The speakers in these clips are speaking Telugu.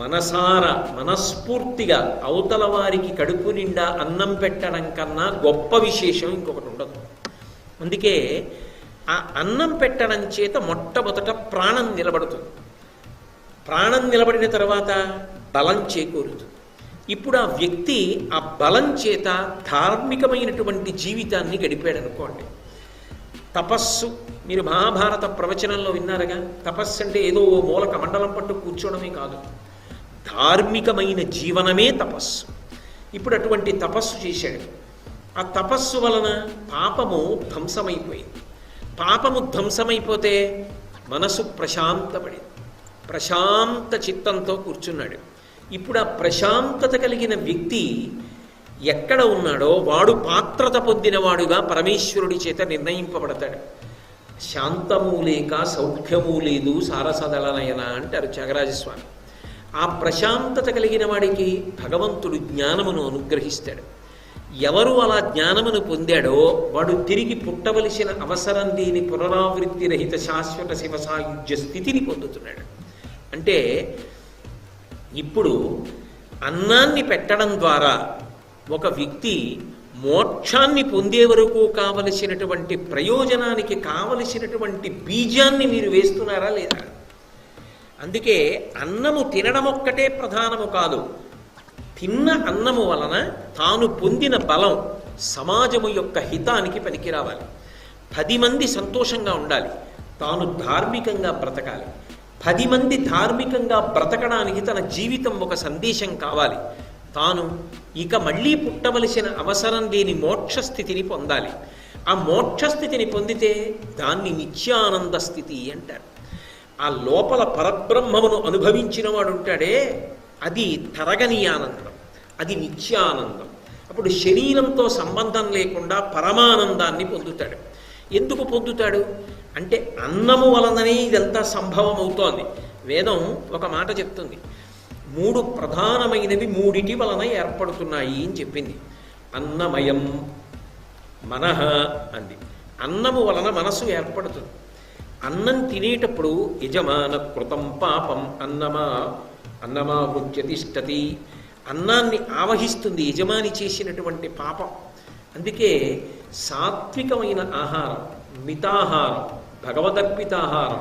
మనసార మనస్ఫూర్తిగా అవతల వారికి కడుపు నిండా అన్నం పెట్టడం కన్నా గొప్ప విశేషం ఇంకొకటి ఉండదు. అందుకే ఆ అన్నం పెట్టడం చేత మొట్టమొదట ప్రాణం నిలబడుతుంది. ప్రాణం నిలబడిన తర్వాత బలం చేకూరుతుంది. ఇప్పుడు ఆ వ్యక్తి ఆ బలం చేత ధార్మికమైనటువంటి జీవితాన్ని గడిపాడు అనుకోండి తపస్సు మీరు మహాభారత ప్రవచనంలో విన్నారుగా తపస్సు అంటే ఏదో ఓ మూలక మండలం పట్టు కూర్చోవడమే కాదు. ధార్మికమైన జీవనమే తపస్సు. ఇప్పుడు అటువంటి తపస్సు చేశాడు. ఆ తపస్సు వలన పాపము ధ్వంసమైపోయింది. పాపము ధ్వంసమైపోతే మనసు ప్రశాంతపడింది. ప్రశాంత చిత్తంతో కూర్చున్నాడు. ఇప్పుడు ఆ ప్రశాంతత కలిగిన వ్యక్తి ఎక్కడ ఉన్నాడో వాడు పాత్రత పొందినవాడుగా పరమేశ్వరుడి చేత నిర్ణయింపబడతాడు. శాంతము లేక సౌఖ్యము లేదు సారసదళనయన అంటారు త్యాగరాజస్వామి ఆ ప్రశాంతత కలిగిన వాడికి భగవంతుడు జ్ఞానమును అనుగ్రహిస్తాడు. ఎవరు అలా జ్ఞానమును పొందాడో వాడు తిరిగి పుట్టవలసిన అవసరం లేని పునరావృత్తి రహిత శాశ్వత శివ సాయుధ్య స్థితిని పొందుతున్నాడు. అంటే ఇప్పుడు అన్నాన్ని పెట్టడం ద్వారా ఒక వ్యక్తి మోక్షాన్ని పొందే వరకు కావలసినటువంటి ప్రయోజనానికి కావలసినటువంటి బీజాన్ని మీరు వేస్తున్నారా లేదా? అందుకే అన్నము తినడం ఒక్కటే ప్రధానము కాదు. తిన్న అన్నము వలన తాను పొందిన బలం సమాజము యొక్క హితానికి పనికిరావాలి. పది మంది సంతోషంగా ఉండాలి. తాను ధార్మికంగా బ్రతకాలి. పది మంది ధార్మికంగా బ్రతకడానికి తన జీవితం ఒక సందేశం కావాలి. తాను ఇక మళ్ళీ పుట్టవలసిన అవసరం లేని మోక్షస్థితిని పొందాలి. ఆ మోక్షస్థితిని పొందితే దాన్ని నిత్యానంద స్థితి అంటారు. ఆ లోపల పరబ్రహ్మమును అనుభవించిన వాడు ఉంటాడే అది తరగని ఆనందం అది నిత్యానందం. అప్పుడు శరీరంతో సంబంధం లేకుండా పరమానందాన్ని పొందుతాడు. ఎందుకు పొందుతాడు? అంటే అన్నము వలననే ఇదంతా సంభవం అవుతోంది వేదం ఒక మాట చెప్తుంది. మూడు ప్రధానమైనవి మూడిటి వలన ఏర్పడుతున్నాయి అని చెప్పింది. అన్నమయం మనహ అంది. అన్నము వలన మనసు ఏర్పడుతుంది. అన్నం తినేటప్పుడు యజమాన కృతం పాపం అన్నమా అన్నమా తిష్టతి. అన్నాన్ని ఆవహిస్తుంది యజమాని చేసినటువంటి పాపం. అందుకే సాత్వికమైన ఆహారం మితాహారం భగవదర్పితాహారం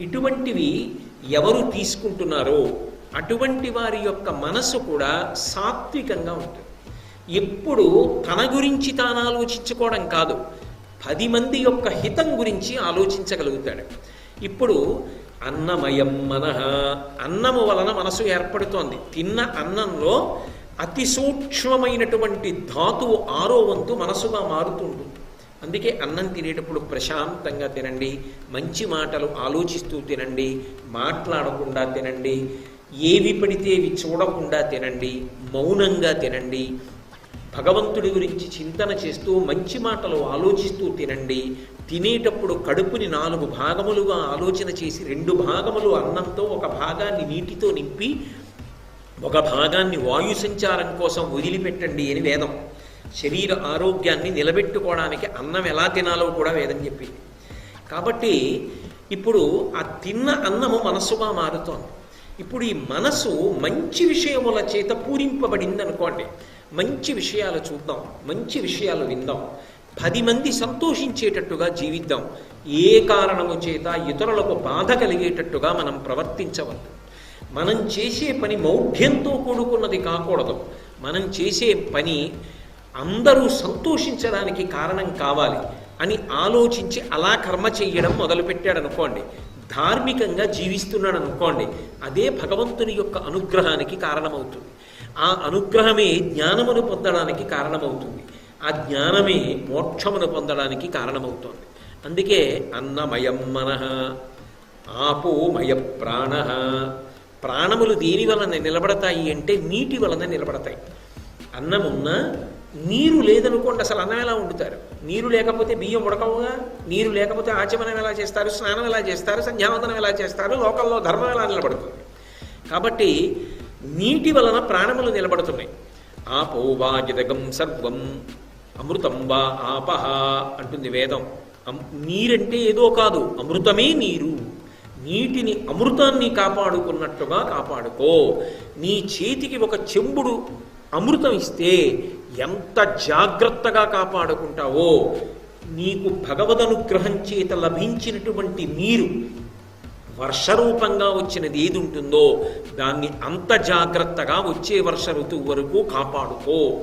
ఇటువంటివి ఎవరు తీసుకుంటున్నారో అటువంటి వారి యొక్క మనసు కూడా సాత్వికంగా ఉంటుంది. ఎప్పుడు తన గురించి తాను ఆలోచించుకోవడం కాదు. పది మంది యొక్క హితం గురించి ఆలోచించగలుగుతాడు. ఇప్పుడు అన్నమయం మనహ అన్నము వలన మనసు ఏర్పడుతోంది. తిన్న అన్నంలో అతి సూక్ష్మమైనటువంటి ధాతువు ఆరో వంతు మనసుగా మారుతుంటుంది. అందుకే అన్నం తినేటప్పుడు ప్రశాంతంగా తినండి. మంచి మాటలు ఆలోచిస్తూ తినండి. మాట్లాడకుండా తినండి. ఏవి పడితే అవి చూడకుండా తినండి. మౌనంగా తినండి. భగవంతుడి గురించి చింతన చేస్తూ మంచి మాటలు ఆలోచిస్తూ తినండి. తినేటప్పుడు కడుపుని నాలుగు భాగములుగా ఆలోచన చేసి రెండు భాగములు అన్నంతో ఒక భాగాన్ని నీటితో నింపి ఒక భాగాన్ని వాయు సంచారం కోసం వదిలిపెట్టండి అని వేదం. శరీర ఆరోగ్యాన్ని నిలబెట్టుకోవడానికి అన్నం ఎలా తినాలో కూడా వేదం చెప్పింది. కాబట్టి ఇప్పుడు ఆ తిన్న అన్నము మనస్సుగా మారుతోంది. ఇప్పుడు ఈ మనసు మంచి విషయముల చేత పూరింపబడింది అనుకోండి మంచి విషయాలు చూద్దాం మంచి విషయాలు విందాం. పది మంది సంతోషించేటట్టుగా జీవిద్దాం. ఏ కారణము చేత ఇతరులకు బాధ కలిగేటట్టుగా మనం ప్రవర్తించవద్దు. మనం చేసే పని మౌఢ్యంతో కూడుకున్నది కాకూడదు. మనం చేసే పని అందరూ సంతోషించడానికి కారణం కావాలి అని ఆలోచించి అలా కర్మ చెయ్యడం మొదలుపెట్టాడు అనుకోండి ధార్మికంగా జీవిస్తున్నాడు అనుకోండి అదే భగవంతుని యొక్క అనుగ్రహానికి కారణమవుతుంది. ఆ అనుగ్రహమే జ్ఞానమును పొందడానికి కారణమవుతుంది. ఆ జ్ఞానమే మోక్షమును పొందడానికి కారణమవుతుంది. అందుకే అన్నమయం మనః ఆపోమయ ప్రాణ. ప్రాణములు దేని వలన నిలబడతాయి అంటే నీటి వలన నిలబడతాయి. అన్నం ఉన్నా నీరు లేదనుకోండి అసలు అన్నం ఎలా వండుతారు? నీరు లేకపోతే బియ్యం ఉడకవుగా? నీరు లేకపోతే ఆచమనం ఎలా చేస్తారు? స్నానం ఎలా చేస్తారు? సంధ్యావందనం ఎలా చేస్తారు? లోకల్లో ధర్మం ఎలా నిలబడుతుంది? కాబట్టి నీటి వలన ప్రాణములు నిలబడుతున్నాయి. ఆపో వా జగం సర్వం అమృతం వా ఆపహ అంటుంది వేదం. నీరంటే ఏదో కాదు అమృతమే నీరు. నీటిని అమృతాన్ని కాపాడుకున్నట్టుగా కాపాడుకో. నీ చేతికి ఒక చెంబుడు అమృతం ఇస్తే ఎంత జాగ్రత్తగా కాపాడుకుంటావో. నీకు భగవదనుగ్రహం చేత లభించినటువంటి నీరు వర్షరూపంగా వచ్చినది ఏది ఉంటుందో దాన్ని అంత జాగ్రత్తగా వచ్చే వర్ష ఋతువు వరకు కాపాడుకో.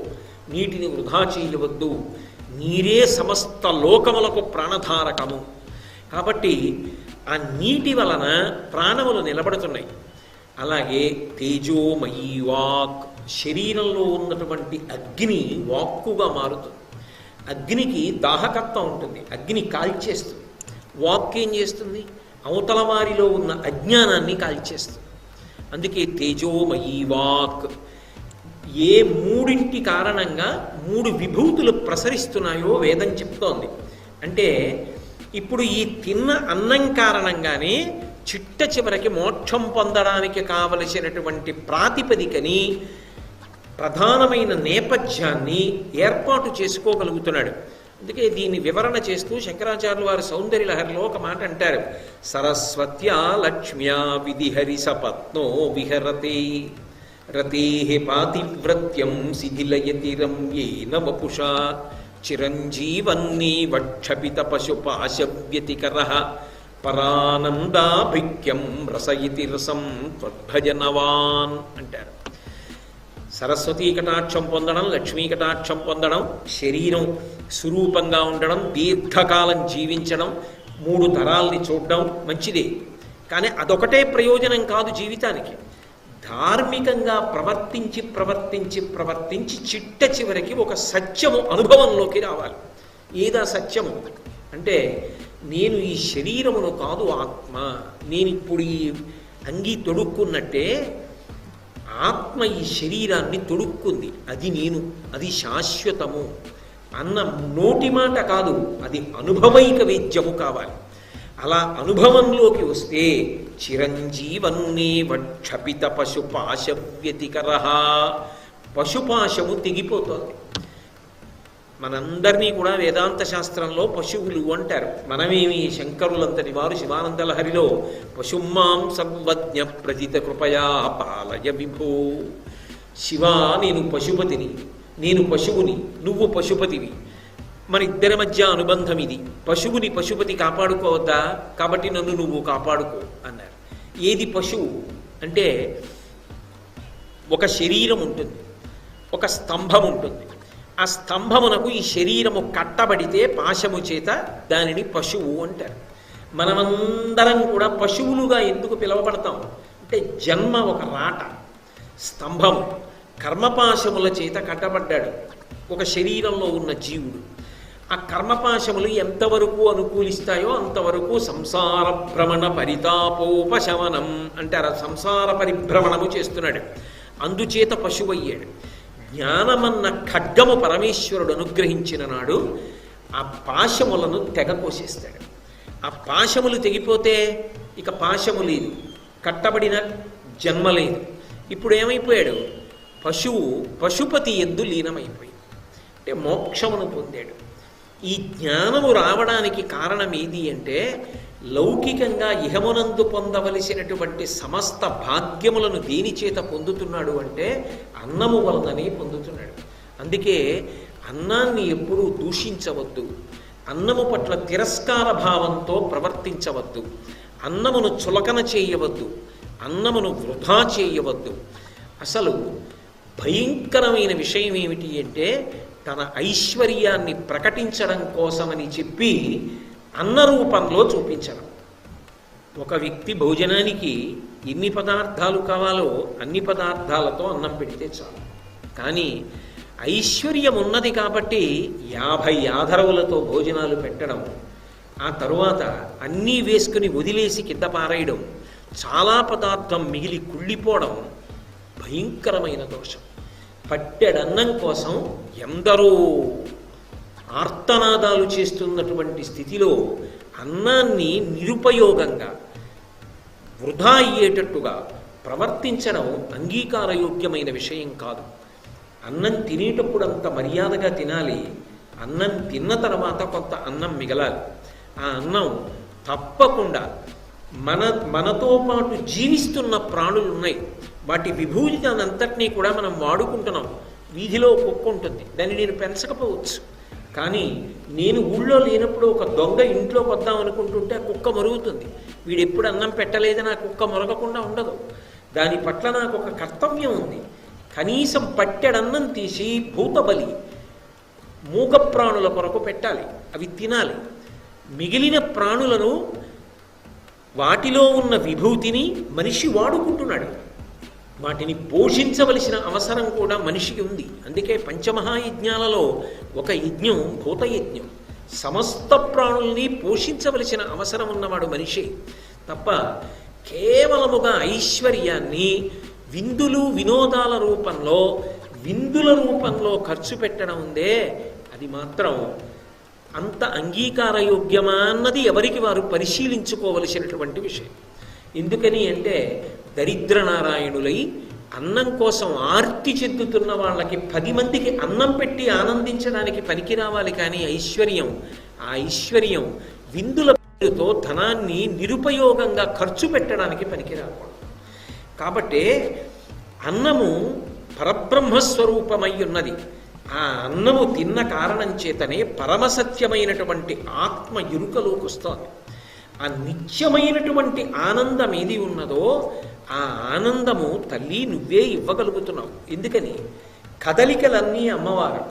నీటిని వృధా చేయవద్దు. నీరే సమస్త లోకములకు ప్రాణధారకము. కాబట్టి ఆ నీటి వలన ప్రాణములు నిలబడుతున్నాయి. అలాగే తేజోమయీ వాక్ శరీరంలో ఉన్నటువంటి అగ్ని వాక్కుగా మారుతుంది అగ్నికి దాహకత్వం ఉంటుంది. అగ్ని కాల్చేస్తుంది. వాక్ ఏం చేస్తుంది? అవతల వారిలో ఉన్న అజ్ఞానాన్ని కాల్చేస్తుంది. అందుకే తేజోమయీ వాక్. ఏ మూడింటి కారణంగా మూడు విభూతులు ప్రసరిస్తున్నాయో వేదం చెప్తోంది. అంటే ఇప్పుడు ఈ తిన్న అన్నం కారణంగానే చిట్ట చివరికి మోక్షం పొందడానికి కావలసినటువంటి ప్రాతిపదికని ప్రధానమైన నేపథ్యాన్ని ఏర్పాటు చేసుకోగలుగుతున్నాడు. అందుకే దీన్ని వివరణ చేస్తూ శంకరాచార్యులు వారి సౌందర్య లహరిలో ఒక మాట అంటారు. సరస్వత్యా లక్ష్మ్యా విధిహరి సపత్నో విహరతే. రతే పాతివ్రత్యం శిథిలయతి రమ్యేన వపుషా. చిరంజీవన్నీ వక్షపిత పశుపాశవ్యతికర పరానందాభిక్యం రసయితి రసం త్వద్భజనవాన్ అంటారు. సరస్వతీ కటాక్షం పొందడం లక్ష్మీ కటాక్షం పొందడం శరీరం సురూపంగా ఉండడం దీర్ఘకాలం జీవించడం మూడు తరాల్ని చూడడం మంచిదే. కానీ అదొకటే ప్రయోజనం కాదు జీవితానికి. ధార్మికంగా ప్రవర్తించి ప్రవర్తించి ప్రవర్తించి చిట్ట చివరికి ఒక సత్యము అనుభవంలోకి రావాలి. ఏదా సత్యము? అంటే నేను ఈ శరీరమును కాదు ఆత్మ. నేను ఇప్పుడు ఈ అంగీ తొడుక్కున్నట్టే ఆత్మ ఈ శరీరాన్ని తొడుక్కుంది. అది నేను అది శాశ్వతము. అన్న నోటి మాట కాదు అది అనుభవైక వేద్యము కావాలి. అలా అనుభవంలోకి వస్తే చిరంజీవన్నే వక్షపిత పశుపాశ వ్యతికర పశుపాశము తెగిపోతుంది. మనందరినీ కూడా వేదాంత శాస్త్రంలో పశువులు అంటారు. మనమేమి శంకరులంతటి వారు శివానందలహరిలో పశుమాం సర్వజ్ఞ ప్రజిత కృపయా పాలయ విభో. శివా నేను పశుపతిని. నేను పశువుని నువ్వు పశుపతివి. మన ఇద్దరి మధ్య అనుబంధం ఇది. పశువుని పశుపతి కాపాడుకోవద్దా? కాబట్టి నన్ను నువ్వు కాపాడుకో అన్నారు. ఏది పశువు? అంటే ఒక శరీరం ఉంటుంది. ఒక స్తంభం ఉంటుంది. ఆ స్తంభమునకు ఈ శరీరము కట్టబడితే పాశము చేత దానిని పశువు అంటారు. మనమందరం కూడా పశువులుగా ఎందుకు పిలువబడతాం? అంటే జన్మ ఒక రాట స్తంభం కర్మపాశముల చేత కట్టబడ్డాడు. ఒక శరీరంలో ఉన్న జీవుడు. ఆ కర్మపాశములు ఎంతవరకు అనుకూలిస్తాయో అంతవరకు సంసార భ్రమణ పరితాపోపశమనం అంటారు. సంసార పరిభ్రమణము చేస్తున్నాడు. అందుచేత పశువయ్యాడు. జ్ఞానమన్న ఖడ్గము పరమేశ్వరుడు అనుగ్రహించిన నాడు ఆ పాశములను తెగ కోసేస్తాడు. ఆ పాశములు తెగిపోతే ఇక పాశము లేదు. కట్టబడిన జన్మ లేదు. ఇప్పుడు ఏమైపోయాడు? పశువు పశుపతి ఎద్దు లీనమైపోయింది. అంటే మోక్షమును పొందాడు. ఈ జ్ఞానము రావడానికి కారణం ఏది అంటే లౌకికంగా ఇహమునందు పొందవలసినటువంటి సమస్త భాగ్యములను దేని చేత పొందుతున్నాడు అంటే అన్నము వలననే పొందుతున్నాడు. అందుకే అన్నాన్ని ఎప్పుడూ దూషించవద్దు. అన్నము పట్ల తిరస్కార భావంతో ప్రవర్తించవద్దు. అన్నమును చులకన చేయవద్దు. అన్నమును వృధా చేయవద్దు. అసలు భయంకరమైన విషయం ఏమిటి అంటే తన ఐశ్వర్యాన్ని ప్రకటించడం కోసమని చెప్పి అన్న రూపంలో చూపించడం. ఒక వ్యక్తి భోజనానికి ఎన్ని పదార్థాలు కావాలో అన్ని పదార్థాలతో అన్నం పెడితే చాలు. కానీ ఐశ్వర్యం ఉన్నది కాబట్టి యాభై ఆధరవులతో భోజనాలు పెట్టడం ఆ తరువాత అన్నీ వేసుకుని వదిలేసి కింద పారేయడం చాలా పదార్థం మిగిలి కుళ్ళిపోవడం భయంకరమైన దోషం. పట్టెడన్నం కోసం ఎందరో ఆర్తనాదాలు చేస్తున్నటువంటి స్థితిలో అన్నాన్ని నిరుపయోగంగా వృధా అయ్యేటట్టుగా ప్రవర్తించడం అంగీకారయోగ్యమైన విషయం కాదు. అన్నం తినేటప్పుడు అంత మర్యాదగా తినాలి. అన్నం తిన్న తర్వాత కొంత అన్నం మిగలాలి. ఆ అన్నం తప్పకుండా మన మనతో పాటు జీవిస్తున్న ప్రాణులు ఉన్నాయి వాటి విభూతి అంతటినీ కూడా మనం వాడుకుంటున్నాం. వీధిలో కుక్క ఉంటుంది. దాన్ని నేను పెంచకపోవచ్చు. కానీ నేను ఊళ్ళో లేనప్పుడు ఒక దొంగ ఇంట్లోకి వద్దాం అనుకుంటుంటే ఆ కుక్క మరుగుతుంది. వీడు ఎప్పుడు అన్నం పెట్టలేదని ఆ కుక్క మొరగకుండా ఉండదు. దాని పట్ల నాకు ఒక కర్తవ్యం ఉంది. కనీసం పట్టెడన్నం తీసి భూతబలి మూగ ప్రాణుల కొరకు పెట్టాలి. అవి తినాలి. మిగిలిన ప్రాణులను వాటిలో ఉన్న విభూతిని మనిషి వాడుకుంటున్నాడు. వాటిని పోషించవలసిన అవసరం కూడా మనిషికి ఉంది. అందుకే పంచమహాయజ్ఞాలలో ఒక యజ్ఞం భూతయజ్ఞం. సమస్త ప్రాణుల్ని పోషించవలసిన అవసరం ఉన్నవాడు మనిషి. తప్ప కేవలముగా ఐశ్వర్యాన్ని విందులు వినోదాల రూపంలో విందుల రూపంలో ఖర్చు పెట్టడం ఉందే. అది మాత్రం అంత అంగీకారయోగ్యమా అన్నది ఎవరికి వారు పరిశీలించుకోవలసినటువంటి విషయం. ఎందుకని అంటే దరిద్రనారాయణులై అన్నం కోసం ఆర్తి చెందుతున్న వాళ్ళకి పది మందికి అన్నం పెట్టి ఆనందించడానికి పనికి రావాలి కానీ ఐశ్వర్యం ఆ ఐశ్వర్యం విందుల పేరుతో ధనాన్ని నిరుపయోగంగా ఖర్చు పెట్టడానికి పనికి రాకూడదు కాబట్టి అన్నము పరబ్రహ్మస్వరూపమై ఉన్నది. ఆ అన్నము తిన్న కారణం చేతనే పరమసత్యమైనటువంటి ఆత్మ ఇరుకలోకి వస్తుంది. ఆ నిత్యమైనటువంటి ఆనందం ఏది ఉన్నదో ఆ ఆనందము తల్లి నువ్వే ఇవ్వగలుగుతున్నావు. ఎందుకని? కదలికలన్నీ అమ్మవారు.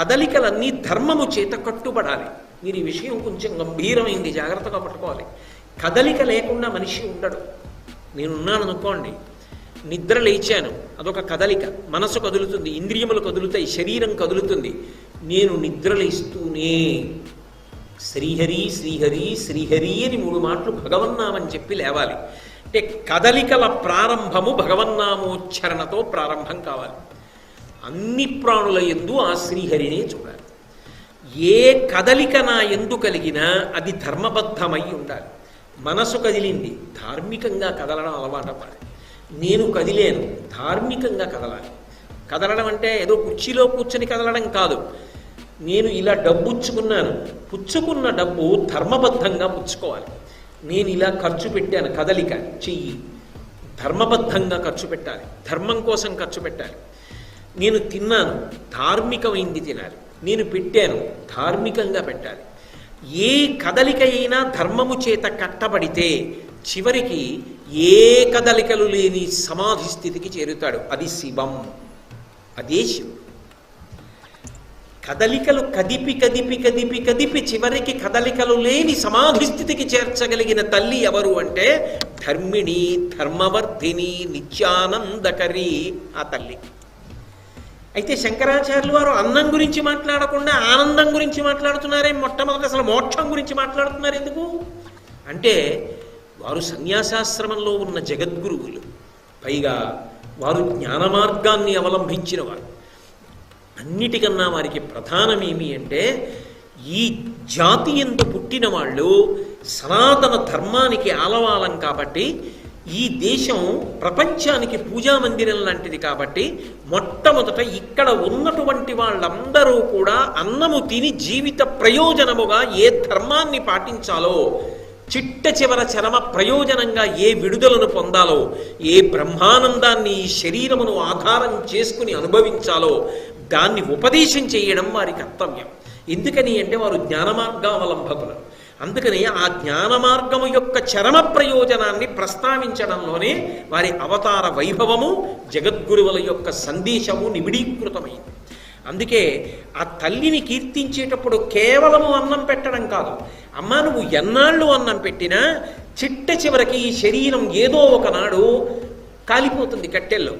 కదలికలన్నీ ధర్మము చేత కట్టుబడాలి. మీరు ఈ విషయం కొంచెం గంభీరమైంది జాగ్రత్తగా పట్టుకోవాలి. కదలిక లేకుండా మనిషి ఉండడు. నేనున్నాను అనుకోండి నిద్ర లేచాను అదొక కదలిక. మనసు కదులుతుంది ఇంద్రియములు కదులుతాయి శరీరం కదులుతుంది. నేను నిద్ర లేస్తూనే శ్రీహరి శ్రీహరి శ్రీహరి అని మూడు మాటలు భగవన్నామని చెప్పి లేవాలి. అంటే కదలికల ప్రారంభము భగవన్నామోచ్చరణతో ప్రారంభం కావాలి. అన్ని ప్రాణుల ఎందు ఆ శ్రీహరినే చూడాలి. ఏ కదలిక నా ఎందు కలిగినా అది ధర్మబద్ధమై ఉండాలి. మనసు కదిలింది ధార్మికంగా కదలడం అలవాటు అవ్వాలి నేను కదిలేను ధార్మికంగా కదలాలి. కదలడం అంటే ఏదో కుర్చీలో కూర్చొని కదలడం కాదు. నేను ఇలా డబ్బు పుచ్చుకున్నాను పుచ్చుకున్న డబ్బు ధర్మబద్ధంగా పుచ్చుకోవాలి. నేను ఇలా ఖర్చు పెట్టాను కదలిక చెయ్యి. ధర్మబద్ధంగా ఖర్చు పెట్టాలి ధర్మం కోసం ఖర్చు పెట్టాలి. నేను తిన్నాను ధార్మికమైంది తినాలి. నేను పెట్టాను ధార్మికంగా పెట్టాలి. ఏ కదలిక అయినా ధర్మము చేత కట్టబడితే చివరికి ఏ కదలికలు లేని సమాధి స్థితికి చేరుతాడు. అది శివం. అదే శివం. కదలికలు కదిపి కదిపి కదిపి కదిపి చివరికి కదలికలు లేని సమాధి స్థితికి చేర్చగలిగిన తల్లి ఎవరు అంటే ధర్మిణి ధర్మవర్ధిని నిత్యానందకరి ఆ తల్లి. అయితే శంకరాచార్యులు వారు అన్నం గురించి మాట్లాడకుండా ఆనందం గురించి మాట్లాడుతున్నారే మొట్టమొదటి అసలు మోక్షం గురించి మాట్లాడుతున్నారు ఎందుకు? అంటే వారు సన్యాసాశ్రమంలో ఉన్న జగద్గురువులు పైగా వారు జ్ఞాన మార్గాన్ని అవలంబించిన వారు. అన్నిటికన్నా వారికి ప్రధానం ఏమి అంటే ఈ జాతి ఎందు పుట్టిన వాళ్ళు సనాతన ధర్మానికి ఆలవాలం కాబట్టి ఈ దేశం ప్రపంచానికి పూజా మందిరం లాంటిది కాబట్టి మొట్టమొదట ఇక్కడ ఉన్నటువంటి వాళ్ళందరూ కూడా అన్నము తిని జీవిత ప్రయోజనముగా ఏ ధర్మాన్ని పాటించాలో చిట్ట చివర చరమ ప్రయోజనంగా ఏ విడుదలను పొందాలో ఏ బ్రహ్మానందాన్ని ఈ శరీరమును ఆధారం చేసుకుని అనుభవించాలో దాన్ని ఉపదేశం చేయడం వారి కర్తవ్యం. ఎందుకని అంటే వారు జ్ఞానమార్గావలంబకులు. అందుకని ఆ జ్ఞాన మార్గము యొక్క చరమ ప్రయోజనాన్ని ప్రస్తావించడంలోనే వారి అవతార వైభవము జగద్గురువుల యొక్క సందేశము నిబిడీకృతమైంది. అందుకే ఆ తల్లిని కీర్తించేటప్పుడు కేవలము అన్నం పెట్టడం కాదు. అమ్మ నువ్వు ఎన్నాళ్ళు అన్నం పెట్టినా చిట్ట చివరికి ఈ శరీరం ఏదో ఒకనాడు కాలిపోతుంది కట్టెల్లో.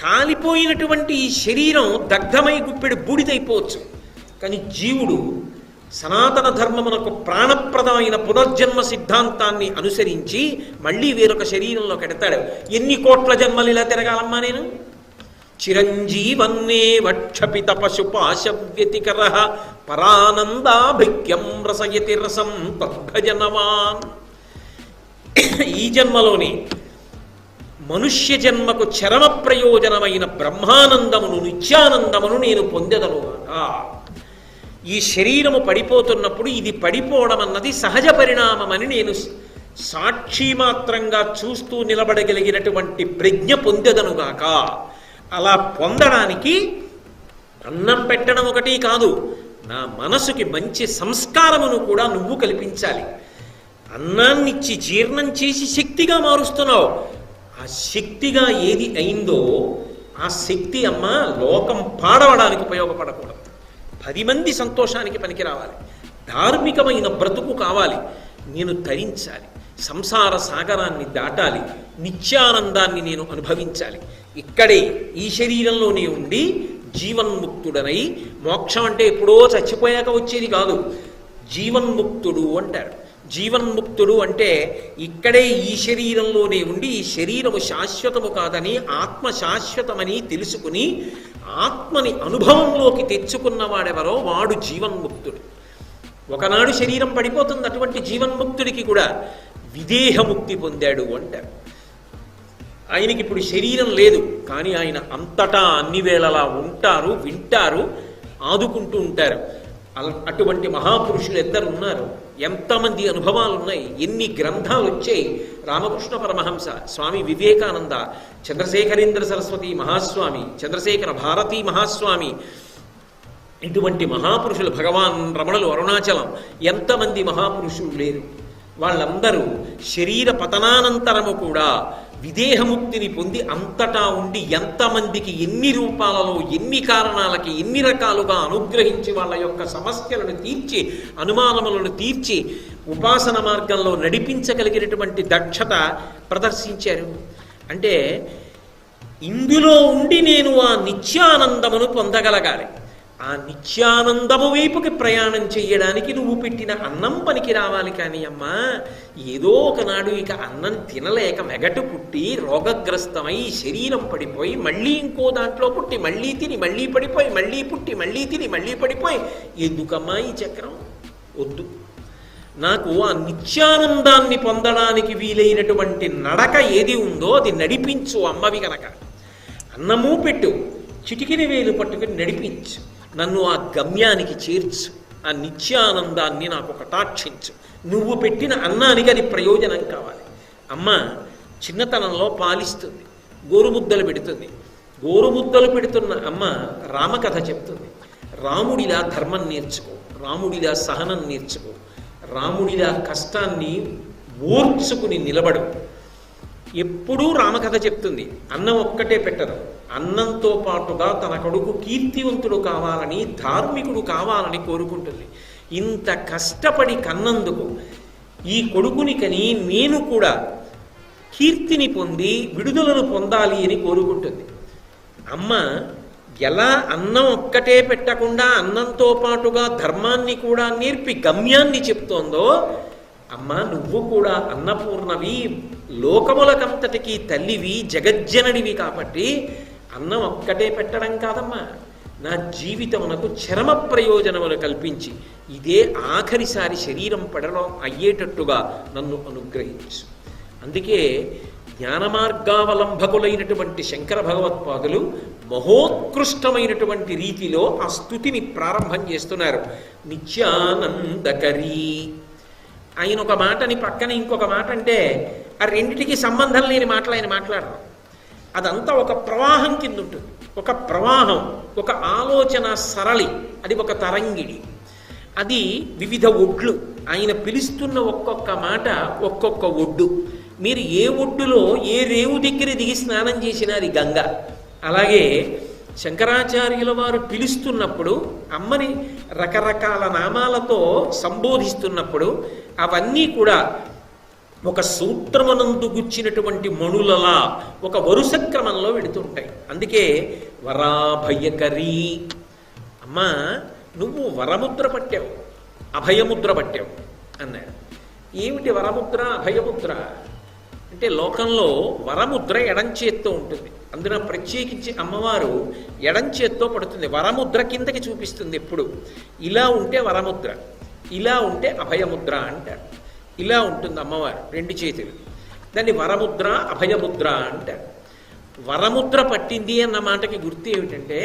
కాలిపోయినటువంటి ఈ శరీరం దగ్ధమై గుప్పెడు బూడిదైపోవచ్చు. కానీ జీవుడు సనాతన ధర్మమునకు ప్రాణప్రదమైన పునర్జన్మ సిద్ధాంతాన్ని అనుసరించి మళ్ళీ వేరొక శరీరంలో కడతాడు ఎన్ని కోట్ల జన్మలు ఇలా తిరగాలమ్మా నేను? చిరంజీవన్నే వక్షపిత పశుపాశవ్యతికర పరానందాభిక్యం రసయతి రసం తద్భజనవాన్. ఈ జన్మలోని మనుష్య జన్మకు చరమ ప్రయోజనమైన బ్రహ్మానందమును నిత్యానందమును నేను పొందెదనుగాక ఈ శరీరము పడిపోతున్నప్పుడు ఇది పడిపోవడం అన్నది సహజ పరిణామమని నేను సాక్షి మాత్రంగా చూస్తూ నిలబడగలిగినటువంటి ప్రజ్ఞ పొందెదనుగాక అలా పొందడానికి అన్నం పెట్టడం ఒకటి కాదు నా మనసుకి మంచి సంస్కారమును కూడా నువ్వు కల్పించాలి. అన్నాన్నిచ్చి జీర్ణం చేసి శక్తిగా మారుస్తున్నావు. ఆ శక్తిగా ఏది అయిందో ఆ శక్తి అమ్మ లోకం పాడవడానికి ఉపయోగపడకూడదు. పది మంది సంతోషానికి పనికి రావాలి ధార్మికమైన బ్రతుకు కావాలి. నేను ధరించాలి సంసార సాగరాన్ని దాటాలి నిత్యానందాన్ని నేను అనుభవించాలి. ఇక్కడే ఈ శరీరంలోనే ఉండి జీవన్ముక్తుడనై మోక్షం అంటే ఎప్పుడో చచ్చిపోయాక వచ్చేది కాదు. జీవన్ముక్తుడు అంటారు జీవన్ముక్తుడు అంటే ఇక్కడే ఈ శరీరంలోనే ఉండి ఈ శరీరము శాశ్వతము కాదని ఆత్మ శాశ్వతమని తెలుసుకుని ఆత్మని అనుభవంలోకి తెచ్చుకున్నవాడెవరో వాడు జీవన్ముక్తుడు. ఒకనాడు శరీరం పడిపోతుంది అటువంటి జీవన్ముక్తుడికి కూడా. విదేహముక్తి పొందాడు అంటారు. ఆయనకి ఇప్పుడు శరీరం లేదు కానీ ఆయన అంతటా అన్ని వేళలా ఉంటారు వింటారు ఆదుకుంటూ ఉంటారు. అల- అటువంటి మహాపురుషులు ఎందరు ఉన్నారు ఎంతమంది అనుభవాలు ఉన్నాయి ఎన్ని గ్రంథాలు వచ్చాయి రామకృష్ణ పరమహంస స్వామి వివేకానంద చంద్రశేఖరేంద్ర సరస్వతి మహాస్వామి చంద్రశేఖర భారతీ మహాస్వామి ఇటువంటి మహాపురుషులు భగవాన్ రమణలు అరుణాచలం ఎంతమంది మహాపురుషులు లేరు? వాళ్ళందరూ శరీర పతనానంతరము కూడా విదేహముక్తిని పొంది అంతటా ఉండి ఎంతమందికి ఎన్ని రూపాలలో ఎన్ని కారణాలకి ఎన్ని రకాలుగా అనుగ్రహించి వాళ్ళ యొక్క సమస్యలను తీర్చి అనుమానములను తీర్చి ఉపాసన మార్గంలో నడిపించగలిగినటువంటి దక్షత ప్రదర్శించారు. అంటే ఇందులో ఉండి నేను ఆ నిత్యానందమును పొందగలగాలి. ఆ నిత్యానందము వైపుకి ప్రయాణం చెయ్యడానికి నువ్వు పెట్టిన అన్నం పనికి రావాలి కానీ అమ్మా ఏదో ఒకనాడు ఇక అన్నం తినలేక మెగటు పుట్టి రోగగ్రస్తమై శరీరం పడిపోయి మళ్ళీ ఇంకో దాంట్లో పుట్టి మళ్ళీ తిని మళ్ళీ పడిపోయి మళ్ళీ పుట్టి మళ్ళీ తిని మళ్ళీ పడిపోయి. ఎందుకమ్మా ఈ చక్రం? వద్దు. నాకు ఆ నిత్యానందాన్ని పొందడానికి వీలైనటువంటి నడక ఏది ఉందో అది నడిపించు అమ్మవి కనుక అన్నము పెట్టు చిటికిన వేలు పట్టుకుని నడిపించు. నన్ను ఆ గమ్యానికి చేర్చు. ఆ నిత్యానందాన్ని నాకు కటాక్షించు నువ్వు పెట్టిన అన్నానికి అది ప్రయోజనం కావాలి. అమ్మ చిన్నతనంలో పాలిస్తుంది. గోరుముద్దలు పెడుతుంది. గోరుముద్దలు పెడుతున్న అమ్మ రామకథ చెప్తుంది. రాముడిలా ధర్మం నేర్చుకో. రాముడిలా సహనం నేర్చుకో. రాముడిలా కష్టాన్ని ఓర్చుకుని నిలబడు. ఎప్పుడూ రామకథ చెప్తుంది. అన్నం ఒక్కటే పెట్టదు అన్నంతో పాటుగా తన కొడుకు కీర్తివంతుడు కావాలని ధార్మికుడు కావాలని కోరుకుంటుంది. ఇంత కష్టపడి కన్నందుకు ఈ కొడుకుని కని నేను కూడా కీర్తిని పొంది విడుదలను పొందాలి అని కోరుకుంటుంది. అమ్మ ఎలా అన్నం ఒక్కటే పెట్టకుండా అన్నంతో పాటుగా ధర్మాన్ని కూడా నేర్పి గమ్యాన్ని చెప్తోందో అమ్మ నువ్వు కూడా అన్నపూర్ణవి లోకములకంతటికి తల్లివి జగజ్జనడివి కాబట్టి అన్నం ఒక్కటే పెట్టడం కాదమ్మా. నా జీవితమునకు చరమ ప్రయోజనములు కల్పించి ఇదే ఆఖరిసారి శరీరం పడడం అయ్యేటట్టుగా నన్ను అనుగ్రహించు. అందుకే జ్ఞానమార్గావలంబకులైనటువంటి శంకర భగవత్పాదులు మహోత్కృష్టమైనటువంటి రీతిలో ఆ స్థుతిని ప్రారంభం చేస్తున్నారు. నిత్యానందకరీ. ఆయన ఒక మాటని పక్కన ఇంకొక మాట అంటే ఆ రెండిటికి సంబంధం లేని మాటలు ఆయన మాట్లాడరు. అదంతా ఒక ప్రవాహం కింద ఉంటుంది ఒక ప్రవాహం ఒక ఆలోచన సరళి అది ఒక తరంగిడి అది వివిధ ఒడ్లు. ఆయన పిలుస్తున్న ఒక్కొక్క మాట ఒక్కొక్క ఒడ్డు. మీరు ఏ ఒడ్డులో ఏ రేవు దగ్గర దిగి స్నానం చేసినా అది గంగ. అలాగే శంకరాచార్యుల వారు పిలుస్తున్నప్పుడు అమ్మని రకరకాల నామాలతో సంబోధిస్తున్నప్పుడు అవన్నీ కూడా ఒక సూత్రమనందు గుచ్చినటువంటి మణులలా ఒక వరుస క్రమంలో వెడుతుంటాయి అందుకే వరాభయకరీ. అమ్మా నువ్వు వరముద్ర పట్టావు అభయముద్ర పట్టావు అన్నాడు. ఏమిటి వరముద్ర అభయముద్ర? అంటే లోకంలో వరముద్ర ఎడం చేత్తో ఉంటుంది. అందున ప్రత్యేకించి అమ్మవారు ఎడం చేత్తో పడుతుంది. వరముద్ర కిందకి చూపిస్తుంది ఎప్పుడు. ఇలా ఉంటే వరముద్ర ఇలా ఉంటే అభయముద్ర అంటారు ఇలా ఉంటుంది అమ్మవారు రెండు చేతులు. దాన్ని వరముద్ర అభయముద్ర అంటారు. వరముద్ర పట్టింది అన్న మాటకి గుర్తు ఏమిటంటే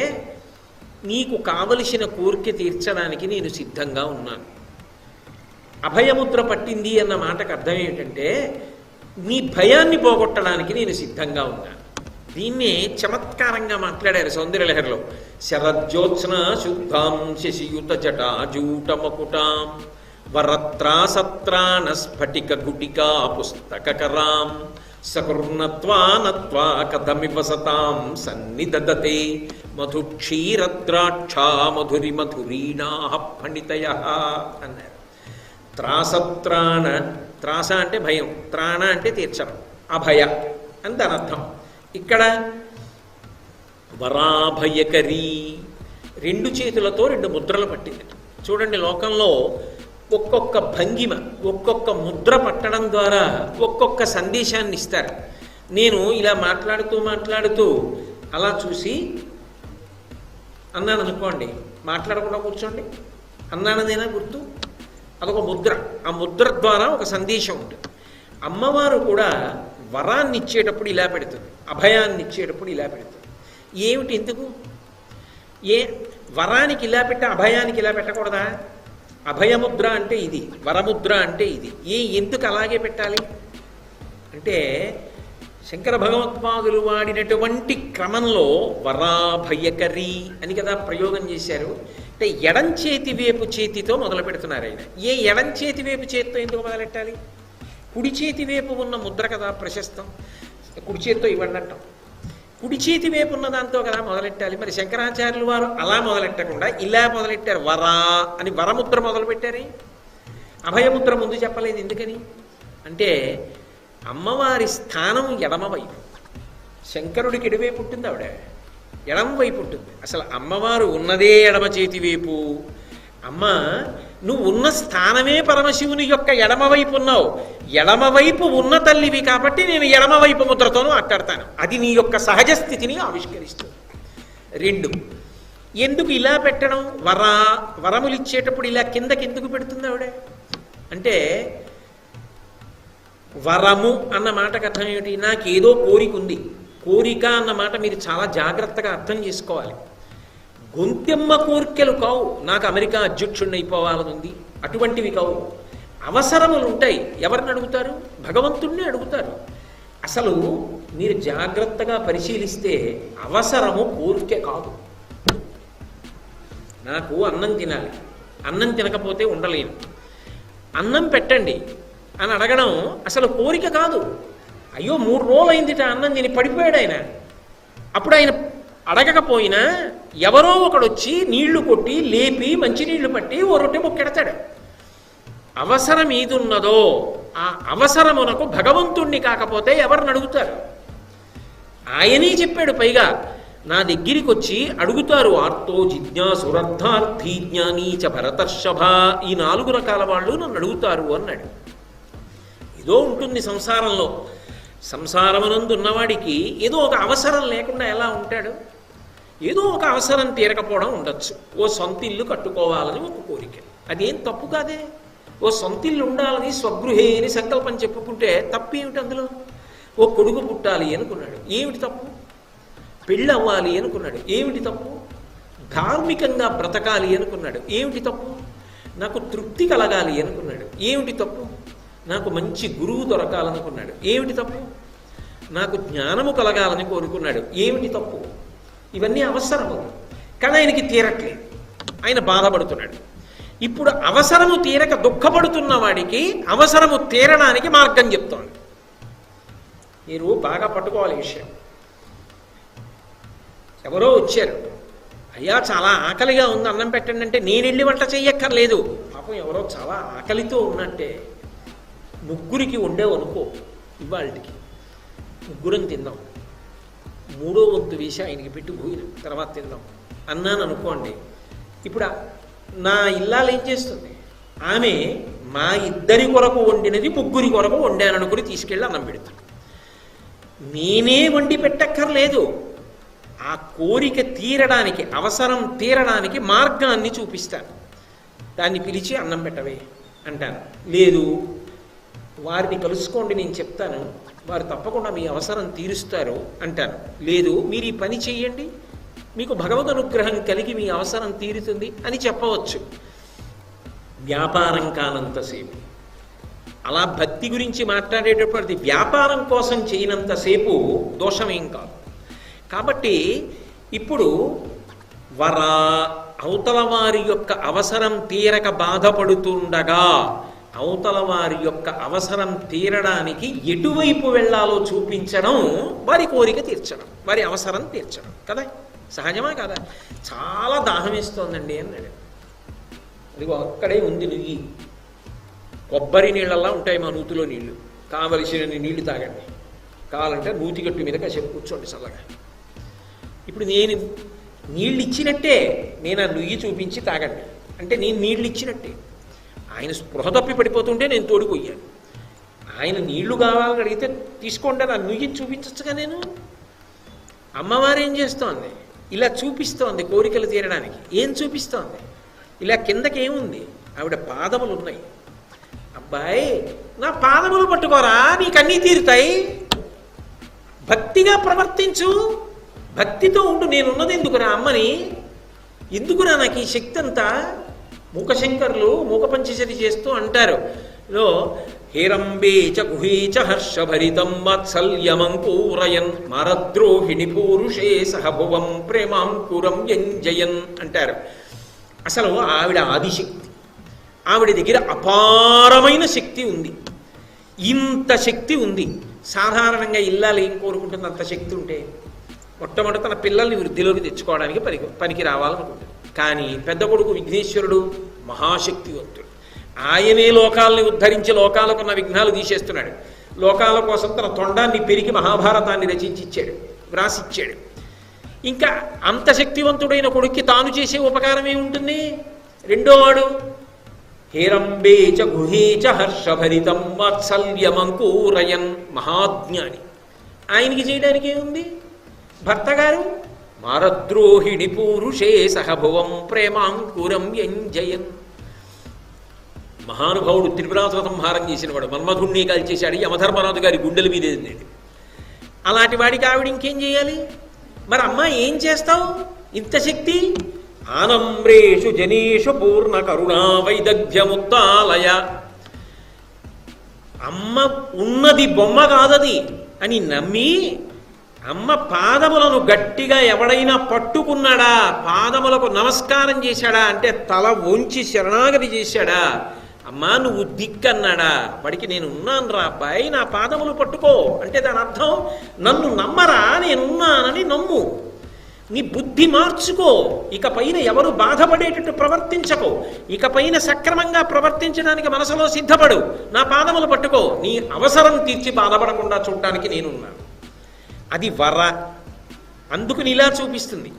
నీకు కావలసిన కోరిక తీర్చడానికి నేను సిద్ధంగా ఉన్నాను. అభయముద్ర పట్టింది అన్న మాటకు అర్థం ఏమిటంటే నీ భయాన్ని పోగొట్టడానికి నేను సిద్ధంగా ఉన్నాను. దీన్ని చమత్కారంగా మాట్లాడారు సౌందర్యలహరిలో శరజ్యోత్స్న శుద్ధాం శశియుత జటా జూటమకుటాం వరత్రాసత్రాణ స్ఫటిక గుటికా పుస్తకరాం సకుర్ణత్వానత్వా కథమివ సతాం సన్నిదదతే మధుక్షీరద్రాక్షా మధురి మధురీణా ఫణితయ అన్నారు త్రాసత్రాణ త్రాస అంటే భయం త్రాణ అంటే తీర్చడం అభయ అని దాని అర్థం ఇక్కడ వరాభయకరీ రెండు చేతులతో రెండు ముద్రలు పట్టింది. చూడండి లోకంలో ఒక్కొక్క భంగిమ ఒక్కొక్క ముద్ర పట్టడం ద్వారా ఒక్కొక్క సందేశాన్ని ఇస్తారు. నేను ఇలా మాట్లాడుతూ మాట్లాడుతూ అలా చూసి అన్నాను అనుకోండి మాట్లాడకుండా కూర్చోండి. అన్నానదేనా గుర్తు. అదొక ముద్ర. ఆ ముద్ర ద్వారా ఒక సందేశం ఉంటుంది. అమ్మవారు కూడా వరాన్ని ఇచ్చేటప్పుడు ఇలా పెడుతుంది. అభయాన్ని ఇచ్చేటప్పుడు ఇలా పెడుతుంది. ఏమిటి ఎందుకు ఏ వరానికి ఇలా పెట్ట అభయానికి ఇలా పెట్టకూడదా? అభయముద్ర అంటే ఇది వరముద్ర అంటే ఇది. ఏ ఎందుకు అలాగే పెట్టాలి? అంటే శంకర భగవత్పాదులు వాడినటువంటి క్రమంలో వరాభయకరి అని కదా ప్రయోగం చేశారు. అంటే ఎడం చేతి వేపు చేతితో మొదలు పెడుతున్నారు ఆయన. ఏ ఎడం చేతి వేపు చేతితో ఎందుకు మొదలెట్టాలి? కుడి చేతి వేపు ఉన్న ముద్ర కదా ప్రశస్తం. కుడి చేతితో ఇవ్వండి అంటాం కుడి చేతి వైపు ఉన్న దాంతో కదా మొదలెట్టాలి? మరి శంకరాచార్యులు వారు అలా మొదలెట్టకుండా ఇలా మొదలెట్టారు? వరా అని వరముద్ర మొదలు పెట్టారు అభయముద్ర ముందు చెప్పలేదు ఎందుకని? అంటే అమ్మవారి స్థానం ఎడమ వైపు. శంకరుడికి ఎడవైపు ఉంటుంది ఆవిడ. ఎడమ వైపు ఉంటుంది. అసలు అమ్మవారు ఉన్నదే ఎడమ చేతి వైపు. అమ్మ నువ్వు ఉన్న స్థానమే పరమశివుని యొక్క ఎడమవైపు ఉన్నావు. ఎడమవైపు ఉన్న తల్లివి కాబట్టి నేను ఎడమవైపు ముద్రతోనూ అట్టాడతాను అది నీ యొక్క సహజ స్థితిని ఆవిష్కరిస్తుంది. రెండు ఎందుకు ఇలా పెట్టడం? వర వరములు ఇచ్చేటప్పుడు ఇలా కిందకి ఎందుకు పెడుతుంది ఆవిడే? అంటే వరము అన్న మాటకు అర్థం ఏమిటి? నాకేదో కోరిక ఉంది. కోరిక అన్న మాట మీరు చాలా జాగ్రత్తగా అర్థం చేసుకోవాలి. గొంతెమ్మ కోర్కెలు కావు. నాకు అమెరికా అధ్యక్షుడిని అయిపోవాలని ఉంది అటువంటివి కావు. అవసరములు ఉంటాయి. ఎవరిని అడుగుతారు? భగవంతుణ్ణి అడుగుతారు. అసలు మీరు జాగ్రత్తగా పరిశీలిస్తే అవసరము కోరిక కాదు. నాకు అన్నం తినాలి. అన్నం తినకపోతే ఉండలేను. అన్నం పెట్టండి అని అడగడం అసలు కోరిక కాదు. అయ్యో మూడు రోజులు అయిందిట అన్నం తిని పడిపోయాడు ఆయన. అప్పుడు ఆయన అడగకపోయినా ఎవరో ఒకడు వచ్చి నీళ్ళు కొట్టి లేపి మంచినీళ్ళు పట్టి ఓ రొట్టె మొక్కెడతాడు. అవసరం ఏదున్నదో ఆ అవసరమునకు భగవంతుణ్ణి కాకపోతే ఎవరిని అడుగుతారు? ఆయనే చెప్పాడు పైగా నా దగ్గరికి వచ్చి అడుగుతారు ఆర్తో జిజ్ఞాసురర్థార్థీ జ్ఞానీచ చ భరతర్షభ ఈ నాలుగు రకాల వాళ్ళు నన్ను అడుగుతారు అన్నాడు. ఏదో ఉంటుంది సంసారంలో. సంసారమునందు ఉన్నవాడికి ఏదో ఒక అవసరం లేకుండా ఎలా ఉంటాడు? ఏదో ఒక అవసరం తీరకపోవడం ఉండొచ్చు. ఓ సొంత ఇల్లు కట్టుకోవాలని ఒక కోరిక. అదేం తప్పు కాదే? ఓ సొంత ఇల్లు ఉండాలని స్వగృహే అని సంకల్పం చెప్పుకుంటే తప్పు ఏమిటి అందులో? ఓ కొడుకు పుట్టాలి అనుకున్నాడు. ఏమిటి తప్పు? పెళ్ళి అవ్వాలి అనుకున్నాడు. ఏమిటి తప్పు? ధార్మికంగా బ్రతకాలి అనుకున్నాడు. ఏమిటి తప్పు? నాకు తృప్తి కలగాలి అనుకున్నాడు. ఏమిటి తప్పు? నాకు మంచి గురువు దొరకాలనుకున్నాడు. ఏమిటి తప్పు? నాకు జ్ఞానము కలగాలని కోరుకున్నాడు. ఏమిటి తప్పు? ఇవన్నీ అవసరము. కానీ ఆయనకి తీరట్లేదు. ఆయన బాధపడుతున్నాడు. ఇప్పుడు అవసరము తీరక దుఃఖపడుతున్న వాడికి అవసరము తీరడానికి మార్గం చెప్తోంది. మీరు బాగా పట్టుకోవాలి విషయం. ఎవరో వచ్చారు. అయ్యా చాలా ఆకలిగా ఉంది అన్నం పెట్టండి అంటే నేను వెళ్ళి వంట చెయ్యక్కర్లేదు. పాపం ఎవరో చాలా ఆకలితో ఉన్నట్టే ముగ్గురికి ఉండేవనుకో ఇవాళకి ముగ్గురం తిందాం. మూడో వంతు వేసి ఆయనకి పెట్టి పోయిన తర్వాత తిందాం. అన్నాను అనుకోండి. ఇప్పుడు నా ఇల్లాలు ఏం చేస్తుంది? ఆమె మా ఇద్దరి కొరకు వండినది ముగ్గురి కొరకు వండాననుకుని తీసుకెళ్ళి అన్నం పెడతాడు. నేనే వండి పెట్టక్కర్లేదు. ఆ కోరిక తీరడానికి అవసరం తీరడానికి మార్గాన్ని చూపిస్తాను. దాన్ని పిలిచి అన్నం పెట్టవే అంటాను. లేదు వారిని కలుసుకోండి నేను చెప్తాను. వారు తప్పకుండా మీ అవసరం తీరుస్తారు అంటాను లేదు మీరు ఈ పని చెయ్యండి మీకు భగవద్ అనుగ్రహం కలిగి మీ అవసరం తీరుతుంది అని చెప్పవచ్చు. వ్యాపారం కానంతసేపు. అలా భక్తి గురించి మాట్లాడేటప్పుడు అది వ్యాపారం కోసం చేయనంతసేపు దోషమేం కాదు. కాబట్టి ఇప్పుడు వర అవతల వారి యొక్క అవసరం తీరక బాధపడుతుండగా అవతల వారి యొక్క అవసరం తీరడానికి ఎటువైపు వెళ్ళాలో చూపించడం వారి కోరిక తీర్చడం వారి అవసరం తీర్చడం కదా? సహజమా కదా? చాలా దాహం ఇస్తోందండి అన్నాడు అదిగో అక్కడే ఉంది నుయ్యి. కొబ్బరి నీళ్ళల్లా ఉంటాయి మా నూతిలో నీళ్ళు కావలసిన నీళ్ళు తాగండి. కావాలంటే నూతిగట్టు మీద కాసేపు కూర్చోండి చల్లగా. ఇప్పుడు నేను నీళ్ళు ఇచ్చినట్టే నేను ఆ నుయ్యి చూపించి తాగండి. అంటే నేను నీళ్ళు ఇచ్చినట్టే ఆయన స్పృహ తప్పి పడిపోతుంటే నేను తోడుకొయ్యాను ఆయన నీళ్ళు కావాలని అడిగితే తీసుకోండి నా నుయ్యి చూపించచ్చుగా నేను? అమ్మవారు ఏం చేస్తోంది? ఇలా చూపిస్తోంది కోరికలు తీరడానికి. ఏం చూపిస్తోంది? ఇలా కిందకి ఏముంది ఆవిడ పాదములు ఉన్నాయి అబ్బాయి నా పాదములు పట్టుకోరా నీకన్నీ తీరుతాయి. భక్తిగా ప్రవర్తించు. భక్తితో ఉండు నేనున్నది ఎందుకురా అమ్మని? ఎందుకురా నాకు ఈ శక్తి అంతా? మూకశంకర్లు మూకపంచచరి చేస్తూ అంటారు. లో హేరంబే చ గుహే చ హర్షభరితం వాత్సల్యమంకూరయన్ మరద్రోహిణి పూరుషే సహభువం ప్రేమాంకురం ఎంజయన్ అంటారు. అసలు ఆవిడ ఆదిశక్తి. ఆవిడ దగ్గర అపారమైన శక్తి ఉంది. ఇంత శక్తి ఉంది. సాధారణంగా ఇల్లాలు ఏం కోరుకుంటుంది? అంత శక్తి ఉంటే మొట్టమొదట తన పిల్లల్ని వృద్ధిలోకి తెచ్చుకోవడానికి పనికి పనికి రావాలనుకుంటుంది. కానీ పెద్ద కొడుకు విఘ్నేశ్వరుడు మహాశక్తివంతుడు. ఆయనే లోకాలని ఉద్ధరించి లోకాలకున్న విఘ్నాలు తీసేస్తున్నాడు. లోకాల కోసం తన తొండాన్ని పెరిగి మహాభారతాన్ని రచించి ఇచ్చాడు వ్రాసిచ్చాడు. ఇంకా అంత శక్తివంతుడైన కొడుక్కి తాను చేసే ఉపకారమే ఉంటుంది? రెండో వాడు హేరంబే చ గుహే చ హర్షభరితం వాత్సల్యమంకూరయన్ మహాజ్ఞాని. ఆయనకి చేయడానికి ఏముంది? భర్త గారు మారద్రోహిణి పూరుషే సహభువం ప్రేమాంకురం ఎంజయన్ మహానుభావుడు త్రిపురాసుర సంహారం చేసినవాడు మన్మధుణ్ణి కాల్చేశాడు యమధర్మరాజు గారి గుండెల మీద ఏంది అలాంటి వాడికి ఆవిడ ఇంకేం చేయాలి? మరి అమ్మ ఏం చేస్తావు? ఇంత శక్తి? ఆనమ్రేషు జనేషు పూర్ణ కరుణా వైదగ్ధ్యముత్తాలయ అమ్మ ఉన్నది బొమ్మ కాదది అని నమ్మి అమ్మ పాదములను గట్టిగా ఎవడైనా పట్టుకున్నాడా? పాదములకు నమస్కారం చేశాడా? అంటే తల వంచి శరణాగతి చేశాడా? అమ్మా నువ్వు దిక్కన్నాడా? వాడికి నేను ఉన్నాను రా అబ్బాయి నా పాదములు పట్టుకో. అంటే దాని అర్థం నన్ను నమ్మరా నేనున్నానని నమ్ము. నీ బుద్ధి మార్చుకో. ఇక పైన ఎవరు బాధపడేటట్టు ప్రవర్తించకో. ఇక పైన సక్రమంగా ప్రవర్తించడానికి మనసులో సిద్ధపడు. నా పాదములు పట్టుకో. నీ అవసరం తీర్చి బాధపడకుండా చూడటానికి నేనున్నాను. అది వర. అందుకు ఇలా చూపిస్తుంది.